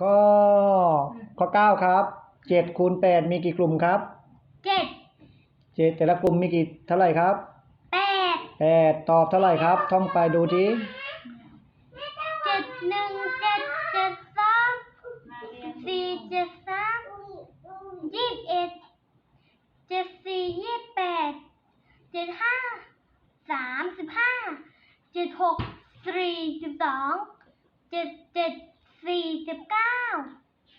ข้อข้อเก้าครับเจ็ดคูณแปดมีกี่กลุ่มครับเจ็ดเจ็ดแต่ละกลุ่มมีกี่เท่าไหร่ครับแปดแปดตอบเท่าไหร่ครับ ท่องไปดูทีเจ็ดหนึ่งเจ็ดเจ็ดสองสี่เจ็ดสามยี่สิบเอ็ดเจ็ดสี่ยี่สิบแปดเจ็ดห้าสามสิบห้าเจ็ดหกสี่สิบสองเจ็ดเจ็ด สี่สิบเก้า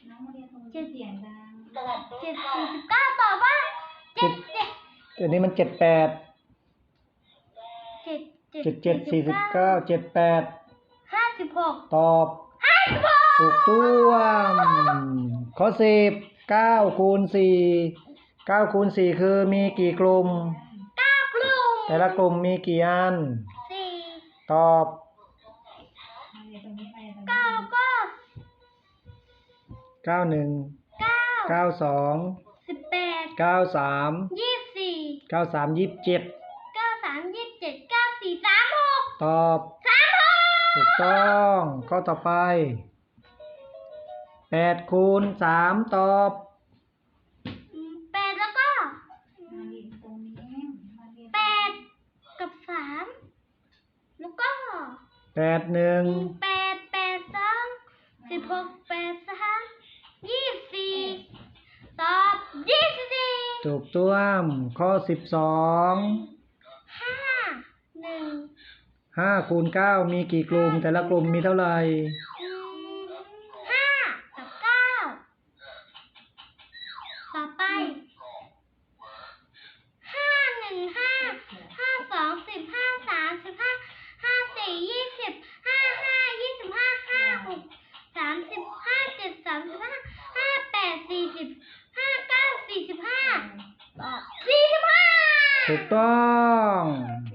น้องมาเรียนตรงนี้เสียงดังเจ็ดสี่สิบเก้าตอบว่าเจ็ดเจ็ดเดี๋ยวนี้มันเจ็ดแปดเจ็ดเจ็ดเจ็ดสี่สิบเก้าเจ็ดแปดห้าสิบหกตอบห้าสิบหกถูกต้องข้อสิบเก้าคูณสี่เก้าคูณสี่คือมีกี่กลุ่มเก้ากลุ่มแต่ละกลุ่มมีกี่อันสี่ตอบ เก้าหนึ่งเก้าเก้าสองสิบแปดเก้าสามยี่สิบสี่เก้าสามยี่สิบเจ็ดเก้าสามยี่สิบเจ็ดเก้าสี่สามหกตอบสามหกถูกต้องข้อต่อไปแปดคูณสามตอบอืมแปดแล้วก็มาเรียนตรงนี้มาเรียนแปดกับสามแล้วก็แปดหนึ่งแปดแปดสองสิบหกแปดสาม ยี่สิบสี่ตอบยี่สิบสี่ถูกต้องข้อสิบสองห้าหนึ่งห้าคูณเก้ามีกี่กลุ่ม แต่ละกลุ่มมีเท่าไหร่อืมห้ากับเก้าต่อไปห้าหนึ่งห้าห้าสองสิบห้าสามสิบห้าห้าสี่ยี่สิบห้าห้ายี่สิบห้าห้าหกสามสิบห้าเจ็ดสามสิบห้าห้าแป ดสี่สิบห้าเก้าสี่สิบห้าตอบสี่สิบห้า ถูกต้องเ